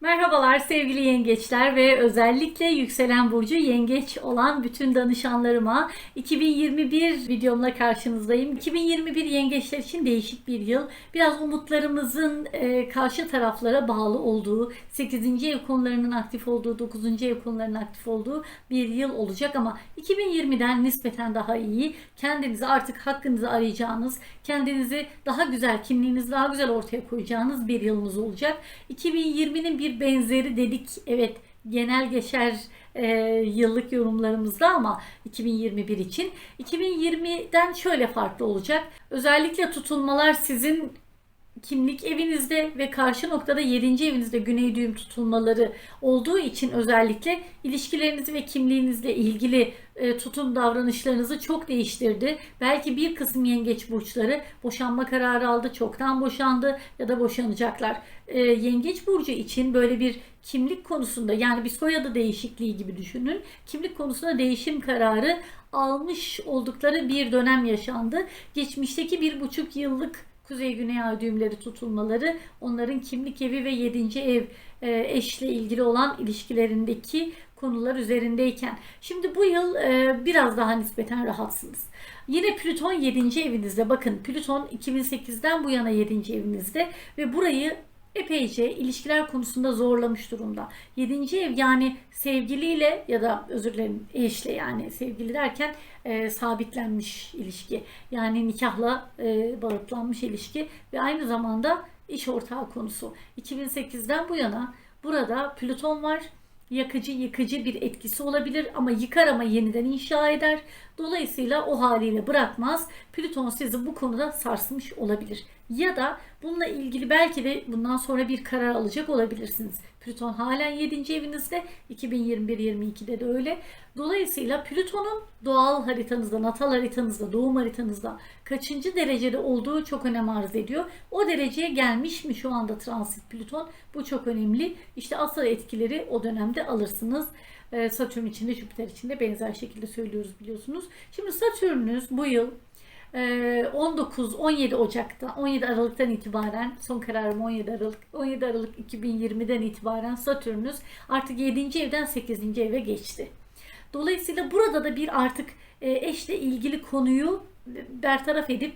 Merhabalar sevgili yengeçler ve özellikle yükselen burcu yengeç olan bütün danışanlarıma 2021 videomla karşınızdayım. 2021 yengeçler için değişik bir yıl. Biraz umutlarımızın e, karşı taraflara bağlı olduğu, 8. ev konularının aktif olduğu, 9. ev konularının aktif olduğu bir yıl olacak ama 2020'den nispeten daha iyi. Kendinizi artık hakkınızı arayacağınız, kendinizi daha güzel, kimliğinizi daha güzel ortaya koyacağınız bir yılınız olacak. 2020'nin bir benzeri dedik. Evet genel geçer e, yıllık yorumlarımızda ama 2021 için 2020'den şöyle farklı olacak. Özellikle tutulmalar sizin kimlik evinizde ve karşı noktada 7. evinizde güney düğüm tutulmaları olduğu için özellikle ilişkilerinizi ve kimliğinizle ilgili e, tutum davranışlarınızı çok değiştirdi. Belki bir kısım yengeç burçları boşanma kararı aldı, çoktan boşandı ya da boşanacaklar. E, yengeç burcu için böyle bir kimlik konusunda yani bir soyadı değişikliği gibi düşünün. Kimlik konusunda değişim kararı almış oldukları bir dönem yaşandı. Geçmişteki bir buçuk yıllık Kuzey Güney Ay düğümleri tutulmaları onların kimlik evi ve 7. ev e, eşle ilgili olan ilişkilerindeki konular üzerindeyken. Şimdi bu yıl e, biraz daha nispeten rahatsınız. Yine Plüton 7. evinizde. Bakın Plüton 2008'den bu yana 7. evinizde ve burayı epeyce ilişkiler konusunda zorlamış durumda. Yedinci ev yani sevgiliyle ya da özür dilerim eşle yani sevgili derken e, sabitlenmiş ilişki. Yani nikahla e, bağıtlanmış ilişki ve aynı zamanda iş ortağı konusu. 2008'den bu yana burada Plüton var yakıcı yıkıcı bir etkisi olabilir ama yıkar ama yeniden inşa eder. Dolayısıyla o haliyle bırakmaz. Plüton sizi bu konuda sarsmış olabilir. Ya da bununla ilgili belki de bundan sonra bir karar alacak olabilirsiniz. Plüton halen 7. evinizde. 2021-22'de de öyle. Dolayısıyla Plüton'un doğal haritanızda, natal haritanızda, doğum haritanızda kaçıncı derecede olduğu çok önem arz ediyor. O dereceye gelmiş mi şu anda transit Plüton? Bu çok önemli. İşte asıl etkileri o dönemde alırsınız. Ee, Satürn için de Jüpiter için de benzer şekilde söylüyoruz biliyorsunuz. Şimdi Satürn'ünüz bu yıl 19-17 e, Ocak'ta 17 Aralık'tan itibaren son kararım 17 Aralık 17 Aralık 2020'den itibaren Satürn'ünüz artık 7. evden 8. eve geçti. Dolayısıyla burada da bir artık e, eşle ilgili konuyu bertaraf edip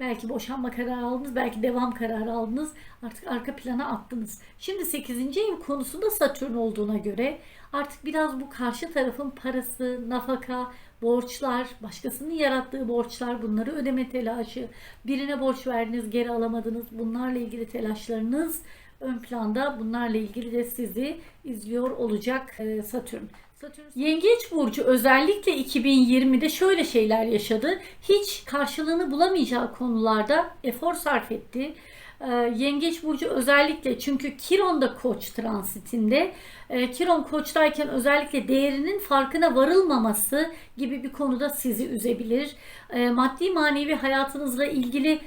belki boşanma kararı aldınız, belki devam kararı aldınız. Artık arka plana attınız. Şimdi 8. ev konusunda Satürn olduğuna göre artık biraz bu karşı tarafın parası, nafaka, borçlar, başkasının yarattığı borçlar, bunları ödeme telaşı, birine borç verdiniz, geri alamadınız. Bunlarla ilgili telaşlarınız ön planda. Bunlarla ilgili de sizi izliyor olacak e, Satürn. Yengeç burcu özellikle 2020'de şöyle şeyler yaşadı. Hiç karşılığını bulamayacağı konularda efor sarf etti. Ee, Yengeç burcu özellikle çünkü Kiron'da Koç transitinde e, Kiron Koç'tayken özellikle değerinin farkına varılmaması gibi bir konuda sizi üzebilir. E, maddi manevi hayatınızla ilgili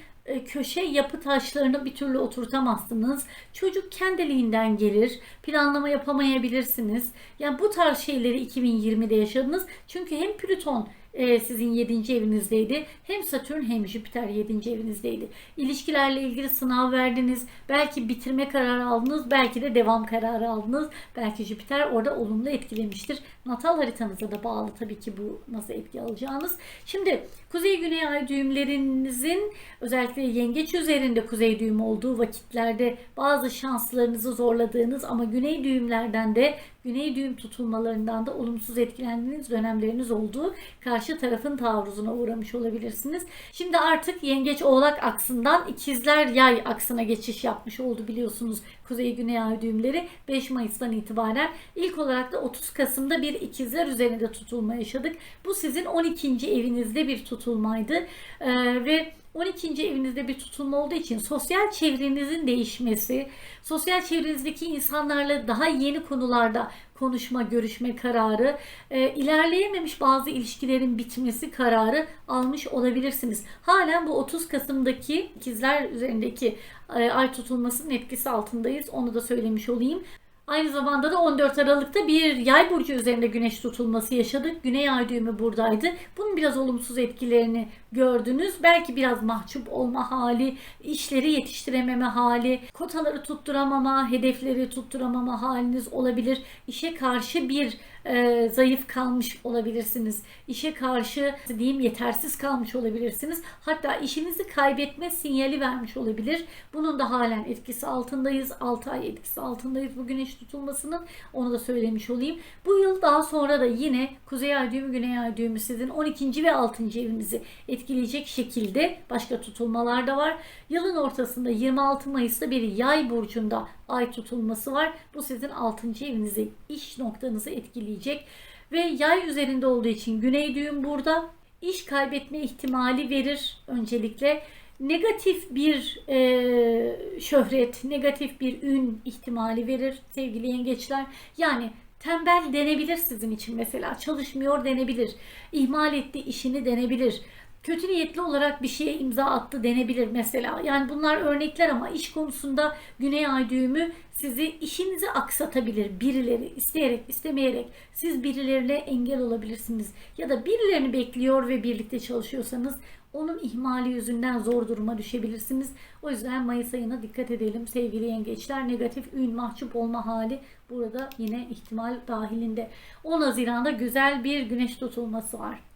köşe yapı taşlarını bir türlü oturtamazsınız. Çocuk kendiliğinden gelir. Planlama yapamayabilirsiniz. Yani bu tarz şeyleri 2020'de yaşadınız. Çünkü hem Plüton e, sizin 7. evinizdeydi. Hem Satürn hem Jüpiter 7. evinizdeydi. İlişkilerle ilgili sınav verdiniz. Belki bitirme kararı aldınız. Belki de devam kararı aldınız. Belki Jüpiter orada olumlu etkilemiştir. Natal haritanıza da bağlı tabii ki bu nasıl etki alacağınız. Şimdi kuzey güney ay düğümlerinizin özellikle yengeç üzerinde kuzey düğüm olduğu vakitlerde bazı şanslarınızı zorladığınız ama güney düğümlerden de güney düğüm tutulmalarından da olumsuz etkilendiğiniz dönemleriniz olduğu karşı tarafın taarruzuna uğramış olabilirsiniz. Şimdi artık yengeç oğlak aksından ikizler yay aksına geçiş yapmış oldu biliyorsunuz kuzey güney ay düğümleri 5 Mayıs'tan itibaren ilk olarak da 30 Kasım'da bir ikizler üzerinde tutulma yaşadık. Bu sizin 12. evinizde bir tutulmaydı ee, ve 12. evinizde bir tutulma olduğu için sosyal çevrenizin değişmesi, sosyal çevrenizdeki insanlarla daha yeni konularda konuşma, görüşme kararı, e, ilerleyememiş bazı ilişkilerin bitmesi kararı almış olabilirsiniz. Halen bu 30 Kasım'daki ikizler üzerindeki e, ay tutulmasının etkisi altındayız. Onu da söylemiş olayım. Aynı zamanda da 14 Aralık'ta bir yay burcu üzerinde güneş tutulması yaşadık. Güney ay düğümü buradaydı. Bunun biraz olumsuz etkilerini gördünüz. Belki biraz mahcup olma hali, işleri yetiştirememe hali, kotaları tutturamama, hedefleri tutturamama haliniz olabilir. İşe karşı bir e, zayıf kalmış olabilirsiniz. İşe karşı diyeyim yetersiz kalmış olabilirsiniz. Hatta işinizi kaybetme sinyali vermiş olabilir. Bunun da halen etkisi altındayız. 6 ay etkisi altındayız bu güneş tutulmasının. Onu da söylemiş olayım. Bu yıl daha sonra da yine Kuzey Ay düğümü, Güney Ay düğümü sizin 12. ve 6. evinizi etkileyecek şekilde başka tutulmalar da var. Yılın ortasında 26 Mayıs'ta bir yay burcunda ay tutulması var. Bu sizin 6. evinizi, iş noktanızı etkileyecek. Ve yay üzerinde olduğu için güney düğüm burada. İş kaybetme ihtimali verir öncelikle. Negatif bir e, şöhret, negatif bir ün ihtimali verir sevgili yengeçler. Yani tembel denebilir sizin için mesela. Çalışmıyor denebilir. ihmal etti işini denebilir kötü niyetli olarak bir şeye imza attı denebilir mesela. Yani bunlar örnekler ama iş konusunda Güney Ay düğümü sizi işinizi aksatabilir. Birileri isteyerek istemeyerek siz birilerine engel olabilirsiniz. Ya da birilerini bekliyor ve birlikte çalışıyorsanız onun ihmali yüzünden zor duruma düşebilirsiniz. O yüzden Mayıs ayına dikkat edelim sevgili yengeçler. Negatif ün mahcup olma hali burada yine ihtimal dahilinde. 10 Haziran'da güzel bir güneş tutulması var.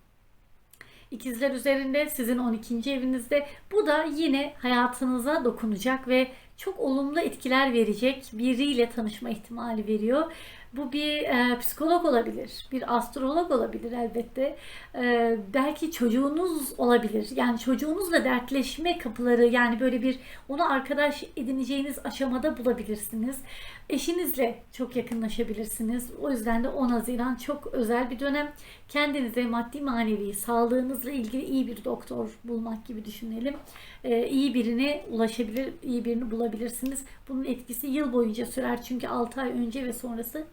İkizler üzerinde sizin 12. evinizde. Bu da yine hayatınıza dokunacak ve çok olumlu etkiler verecek biriyle tanışma ihtimali veriyor. Bu bir e, psikolog olabilir, bir astrolog olabilir elbette. E, belki çocuğunuz olabilir. Yani çocuğunuzla dertleşme kapıları yani böyle bir onu arkadaş edineceğiniz aşamada bulabilirsiniz. Eşinizle çok yakınlaşabilirsiniz. O yüzden de 10 Haziran çok özel bir dönem. Kendinize maddi manevi sağlığınızla ilgili iyi bir doktor bulmak gibi düşünelim. E, iyi birine ulaşabilir, iyi birini bulabilirsiniz. Bunun etkisi yıl boyunca sürer çünkü 6 ay önce ve sonrası.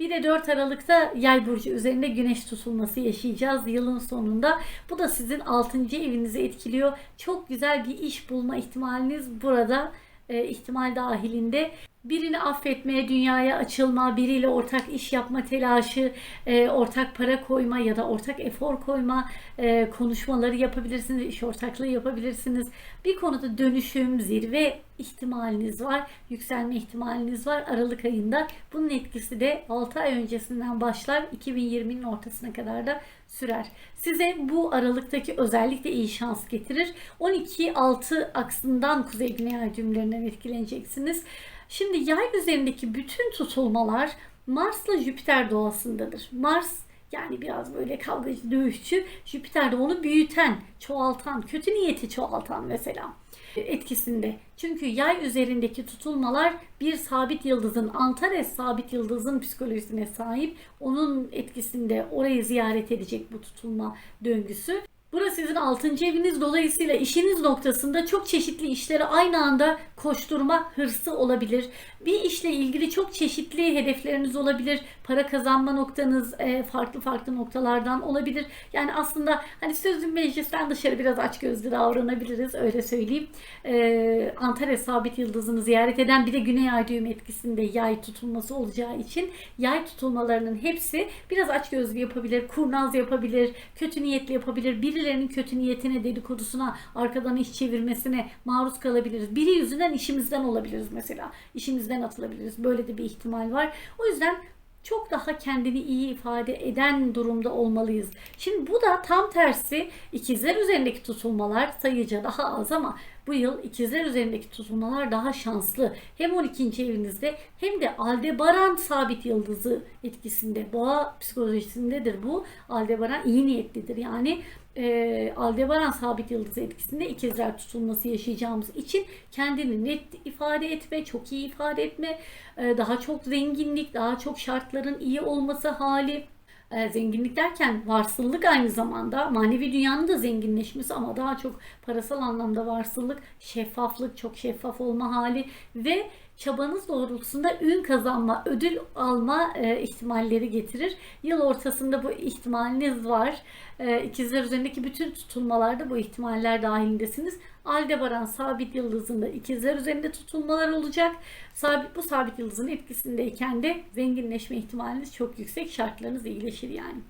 Bir de 4 Aralık'ta Yay burcu üzerinde güneş tutulması yaşayacağız yılın sonunda. Bu da sizin 6. evinizi etkiliyor. Çok güzel bir iş bulma ihtimaliniz burada e, ihtimal dahilinde birini affetmeye, dünyaya açılma, biriyle ortak iş yapma telaşı, e, ortak para koyma ya da ortak efor koyma e, konuşmaları yapabilirsiniz, iş ortaklığı yapabilirsiniz. Bir konuda dönüşüm, zirve ihtimaliniz var, yükselme ihtimaliniz var Aralık ayında. Bunun etkisi de 6 ay öncesinden başlar, 2020'nin ortasına kadar da sürer. Size bu aralıktaki özellikle iyi şans getirir. 12-6 aksından kuzey güney ay düğümlerinden etkileneceksiniz. Şimdi yay üzerindeki bütün tutulmalar Mars'la Jüpiter doğasındadır. Mars yani biraz böyle kavgacı, dövüşçü. Jüpiter de onu büyüten, çoğaltan, kötü niyeti çoğaltan mesela etkisinde. Çünkü yay üzerindeki tutulmalar bir sabit yıldızın, Antares sabit yıldızın psikolojisine sahip. Onun etkisinde orayı ziyaret edecek bu tutulma döngüsü. Burası sizin 6. eviniz dolayısıyla işiniz noktasında çok çeşitli işlere aynı anda koşturma hırsı olabilir. Bir işle ilgili çok çeşitli hedefleriniz olabilir. Para kazanma noktanız e, farklı farklı noktalardan olabilir. Yani aslında hani sözün meclisten dışarı biraz açgözlü davranabiliriz öyle söyleyeyim. Ee, Antares sabit yıldızını ziyaret eden bir de Güney Ay düğüm etkisinde yay tutulması olacağı için yay tutulmalarının hepsi biraz açgözlü yapabilir, kurnaz yapabilir, kötü niyetli yapabilir. Birilerinin kötü niyetine, dedikodusuna, arkadan iş çevirmesine maruz kalabiliriz. Biri yüzünden işimizden olabiliriz mesela. İşimizden atılabiliriz. Böyle de bir ihtimal var. O yüzden çok daha kendini iyi ifade eden durumda olmalıyız. Şimdi bu da tam tersi ikizler üzerindeki tutulmalar sayıca daha az ama bu yıl ikizler üzerindeki tutulmalar daha şanslı. Hem 12. evinizde hem de Aldebaran sabit yıldızı etkisinde. Boğa psikolojisindedir bu. Aldebaran iyi niyetlidir. Yani e, Aldebaran sabit yıldızı etkisinde ikizler tutulması yaşayacağımız için kendini net ifade etme, çok iyi ifade etme, e, daha çok zenginlik, daha çok şartların iyi olması hali. E, zenginlik derken varsıllık aynı zamanda manevi dünyanın da zenginleşmesi ama daha çok parasal anlamda varsıllık, şeffaflık, çok şeffaf olma hali ve çabanız doğrultusunda ün kazanma, ödül alma e, ihtimalleri getirir. Yıl ortasında bu ihtimaliniz var. E, ikizler üzerindeki bütün tutulmalarda bu ihtimaller dahilindesiniz. Aldebaran sabit yıldızında ikizler üzerinde tutulmalar olacak. Sabit, bu sabit yıldızın etkisindeyken de zenginleşme ihtimaliniz çok yüksek. Şartlarınız iyileşir yani.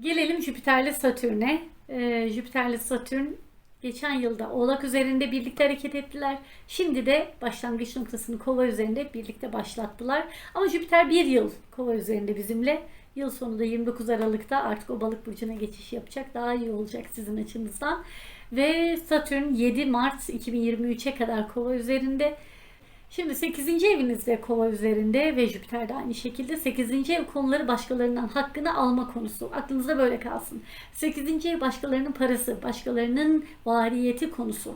Gelelim Jüpiter'le Satürn'e. e, Jüpiter'le Satürn geçen yılda Oğlak üzerinde birlikte hareket ettiler. Şimdi de başlangıç noktasını Kova üzerinde birlikte başlattılar. Ama Jüpiter bir yıl Kova üzerinde bizimle. Yıl sonunda 29 Aralık'ta artık o balık burcuna geçiş yapacak. Daha iyi olacak sizin açınızdan. Ve Satürn 7 Mart 2023'e kadar Kova üzerinde. Şimdi 8. evinizde kova üzerinde ve Jüpiter de aynı şekilde 8. ev konuları başkalarından hakkını alma konusu. Aklınızda böyle kalsın. 8. ev başkalarının parası, başkalarının variyeti konusu.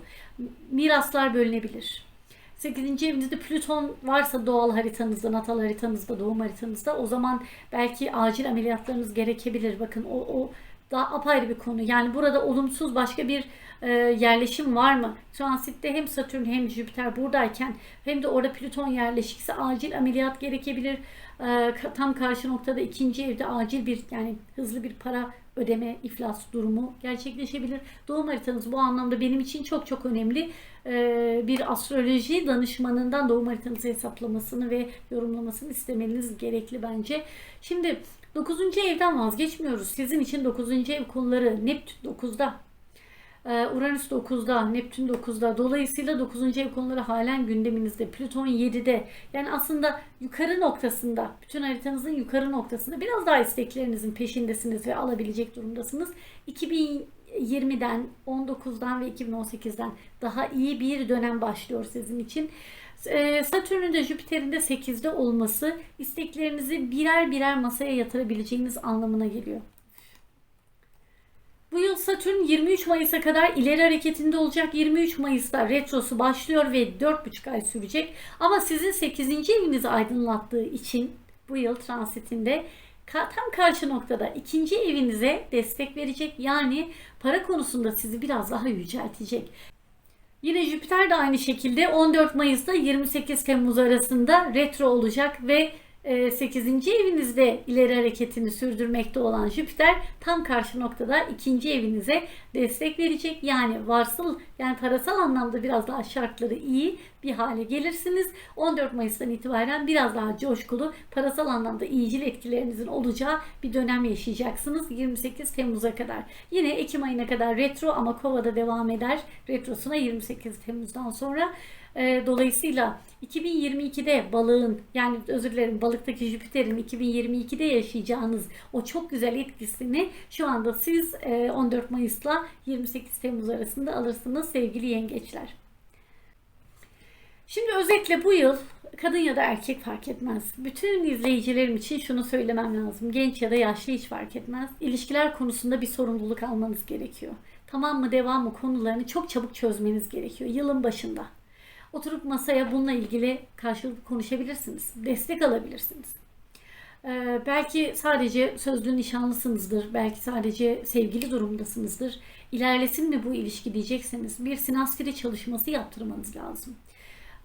Miraslar bölünebilir. 8. evinizde Plüton varsa doğal haritanızda, natal haritanızda, doğum haritanızda o zaman belki acil ameliyatlarınız gerekebilir. Bakın o, o daha apayrı bir konu. Yani burada olumsuz başka bir e, yerleşim var mı? Transitte hem Satürn hem Jüpiter buradayken hem de orada Plüton yerleşikse acil ameliyat gerekebilir. E, tam karşı noktada ikinci evde acil bir yani hızlı bir para ödeme iflas durumu gerçekleşebilir. Doğum haritanız bu anlamda benim için çok çok önemli. E, bir astroloji danışmanından doğum haritanızı hesaplamasını ve yorumlamasını istemeniz gerekli bence. Şimdi 9. evden vazgeçmiyoruz. Sizin için 9. ev konuları Neptün 9'da. Ee, Uranüs 9'da, Neptün 9'da. Dolayısıyla 9. ev konuları halen gündeminizde. Plüton 7'de. Yani aslında yukarı noktasında, bütün haritanızın yukarı noktasında biraz daha isteklerinizin peşindesiniz ve alabilecek durumdasınız. 2020'den, 19'dan ve 2018'den daha iyi bir dönem başlıyor sizin için. Ee, Satürn'ün de Jüpiter'in de 8'de olması isteklerinizi birer birer masaya yatırabileceğiniz anlamına geliyor. Bu yıl Satürn 23 Mayıs'a kadar ileri hareketinde olacak. 23 Mayıs'ta retrosu başlıyor ve 4,5 ay sürecek. Ama sizin 8. evinizi aydınlattığı için bu yıl transitinde tam karşı noktada ikinci evinize destek verecek. Yani para konusunda sizi biraz daha yüceltecek. Yine Jüpiter de aynı şekilde 14 Mayıs'ta 28 Temmuz arasında retro olacak ve e, 8. evinizde ileri hareketini sürdürmekte olan Jüpiter tam karşı noktada ikinci evinize destek verecek. Yani varsıl yani parasal anlamda biraz daha şartları iyi bir hale gelirsiniz. 14 Mayıs'tan itibaren biraz daha coşkulu parasal anlamda iyicil etkilerinizin olacağı bir dönem yaşayacaksınız 28 Temmuz'a kadar. Yine Ekim ayına kadar retro ama Kova'da devam eder. Retrosuna 28 Temmuz'dan sonra. Ee, Dolayısıyla 2022'de balığın yani özür dilerim balıktaki Jüpiter'in 2022'de yaşayacağınız o çok güzel etkisini şu anda siz e, 14 Mayıs'la 28 Temmuz arasında alırsınız sevgili yengeçler. Şimdi özetle bu yıl kadın ya da erkek fark etmez. Bütün izleyicilerim için şunu söylemem lazım. Genç ya da yaşlı hiç fark etmez. İlişkiler konusunda bir sorumluluk almanız gerekiyor. Tamam mı devam mı konularını çok çabuk çözmeniz gerekiyor yılın başında. Oturup masaya bununla ilgili karşılıklı konuşabilirsiniz. Destek alabilirsiniz. Ee, belki sadece sözlü nişanlısınızdır. Belki sadece sevgili durumdasınızdır. İlerlesin mi bu ilişki diyecekseniz bir sinastri çalışması yaptırmanız lazım.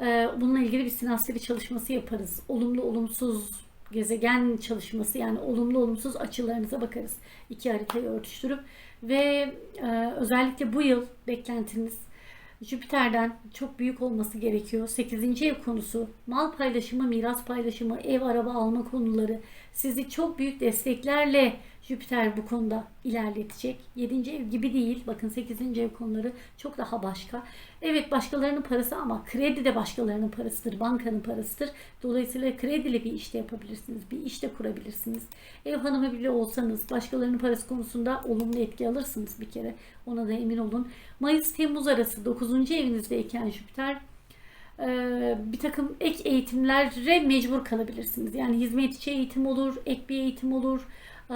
Ee, bununla ilgili bir sinastri çalışması yaparız. Olumlu olumsuz gezegen çalışması yani olumlu olumsuz açılarınıza bakarız. İki haritayı örtüştürüp ve e, özellikle bu yıl beklentiniz Jüpiter'den çok büyük olması gerekiyor. 8. ev konusu, mal paylaşımı, miras paylaşımı, ev araba alma konuları sizi çok büyük desteklerle Jüpiter bu konuda ilerletecek. 7. ev gibi değil. Bakın 8. ev konuları çok daha başka. Evet başkalarının parası ama kredi de başkalarının parasıdır. Bankanın parasıdır. Dolayısıyla krediyle bir işte yapabilirsiniz. Bir işte kurabilirsiniz. Ev hanımı bile olsanız başkalarının parası konusunda olumlu etki alırsınız bir kere. Ona da emin olun. Mayıs-Temmuz arası 9. evinizde Jüpiter bir takım ek eğitimlere mecbur kalabilirsiniz. Yani hizmetçi eğitim olur, ek bir eğitim olur, e,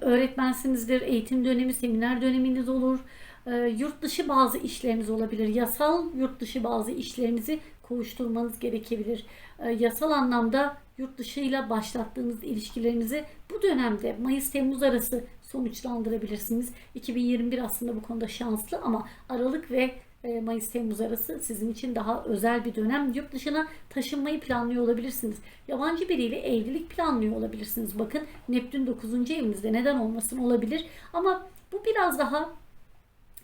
öğretmensinizdir, eğitim dönemi, seminer döneminiz olur, e, yurt dışı bazı işleriniz olabilir. Yasal yurt dışı bazı işlerinizi kovuşturmanız gerekebilir. E, Yasal anlamda yurt dışıyla başlattığınız ilişkilerinizi bu dönemde Mayıs-Temmuz arası sonuçlandırabilirsiniz. 2021 aslında bu konuda şanslı ama Aralık ve Mayıs-Temmuz arası sizin için daha özel bir dönem. Yurt dışına taşınmayı planlıyor olabilirsiniz. Yabancı biriyle evlilik planlıyor olabilirsiniz. Bakın Neptün 9. evinizde neden olmasın olabilir. Ama bu biraz daha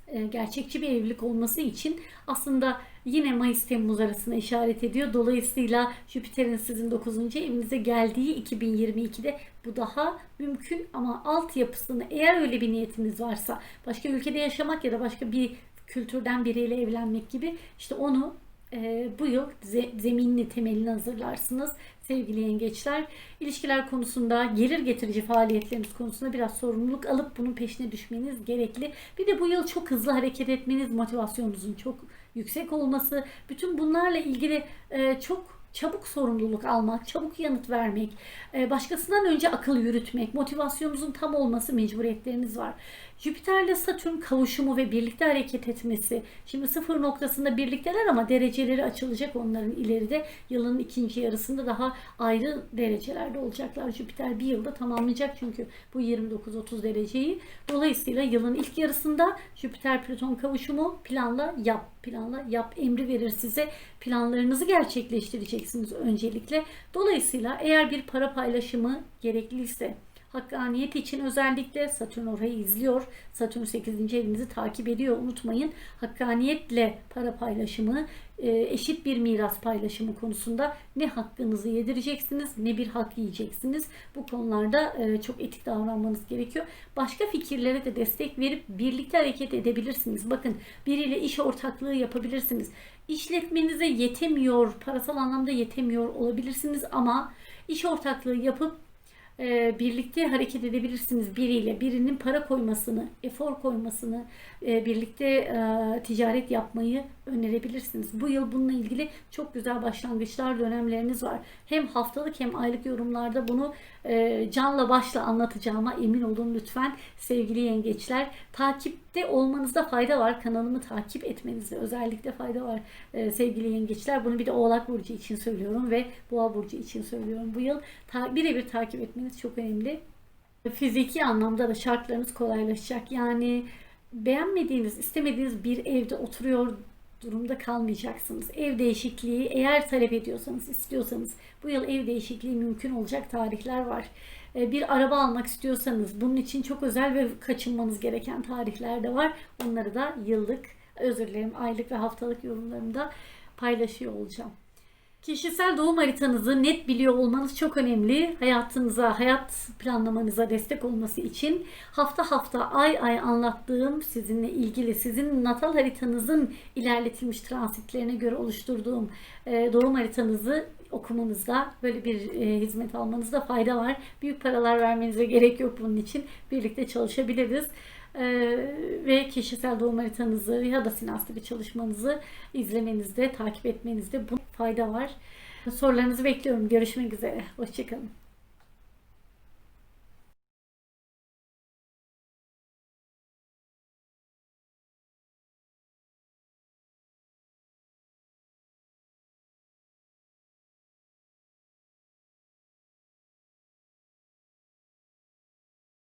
e, gerçekçi bir evlilik olması için aslında yine Mayıs-Temmuz arasına işaret ediyor. Dolayısıyla Jüpiter'in sizin 9. evinize geldiği 2022'de bu daha mümkün ama altyapısını eğer öyle bir niyetiniz varsa başka ülkede yaşamak ya da başka bir kültürden biriyle evlenmek gibi işte onu e, bu yıl ze- zeminini temelini hazırlarsınız sevgili yengeçler. İlişkiler konusunda gelir getirici faaliyetleriniz konusunda biraz sorumluluk alıp bunun peşine düşmeniz gerekli. Bir de bu yıl çok hızlı hareket etmeniz, motivasyonunuzun çok yüksek olması, bütün bunlarla ilgili e, çok çabuk sorumluluk almak, çabuk yanıt vermek, e, başkasından önce akıl yürütmek, motivasyonunuzun tam olması mecburiyetleriniz var. Jüpiter'le Satürn kavuşumu ve birlikte hareket etmesi. Şimdi sıfır noktasında birlikteler ama dereceleri açılacak onların ileride. Yılın ikinci yarısında daha ayrı derecelerde olacaklar. Jüpiter bir yılda tamamlayacak çünkü bu 29-30 dereceyi. Dolayısıyla yılın ilk yarısında Jüpiter Plüton kavuşumu planla yap, planla yap emri verir size. Planlarınızı gerçekleştireceksiniz öncelikle. Dolayısıyla eğer bir para paylaşımı gerekliyse Hakkaniyet için özellikle Satürn orayı izliyor. Satürn 8. evinizi takip ediyor. Unutmayın hakkaniyetle para paylaşımı, e, eşit bir miras paylaşımı konusunda ne hakkınızı yedireceksiniz ne bir hak yiyeceksiniz. Bu konularda e, çok etik davranmanız gerekiyor. Başka fikirlere de destek verip birlikte hareket edebilirsiniz. Bakın biriyle iş ortaklığı yapabilirsiniz. İşletmenize yetemiyor, parasal anlamda yetemiyor olabilirsiniz ama iş ortaklığı yapıp e, birlikte hareket edebilirsiniz biriyle. Birinin para koymasını, efor koymasını, e, birlikte e, ticaret yapmayı önerebilirsiniz. Bu yıl bununla ilgili çok güzel başlangıçlar dönemleriniz var. Hem haftalık hem aylık yorumlarda bunu e, canla başla anlatacağıma emin olun lütfen sevgili yengeçler. Takipte olmanızda fayda var. Kanalımı takip etmenizde özellikle fayda var e, sevgili yengeçler. Bunu bir de Oğlak Burcu için söylüyorum ve Boğa Burcu için söylüyorum. Bu yıl ta- birebir takip etmeniz çok önemli. Fiziki anlamda da şartlarınız kolaylaşacak. Yani beğenmediğiniz, istemediğiniz bir evde oturuyor durumda kalmayacaksınız. Ev değişikliği eğer talep ediyorsanız, istiyorsanız bu yıl ev değişikliği mümkün olacak tarihler var. Ee, Bir araba almak istiyorsanız bunun için çok özel ve kaçınmanız gereken tarihler de var. Onları da yıllık, özür dilerim aylık ve haftalık yorumlarımda paylaşıyor olacağım. Kişisel doğum haritanızı net biliyor olmanız çok önemli. Hayatınıza, hayat planlamanıza destek olması için hafta hafta ay ay anlattığım sizinle ilgili sizin natal haritanızın ilerletilmiş transitlerine göre oluşturduğum e, doğum haritanızı okumanızda böyle bir e, hizmet almanızda fayda var. Büyük paralar vermenize gerek yok bunun için. Birlikte çalışabiliriz. Ee, ve kişisel doğum haritanızı ya da sinaslı bir çalışmanızı izlemenizde, takip etmenizde bu fayda var. Sorularınızı bekliyorum. Görüşmek üzere. Hoşçakalın.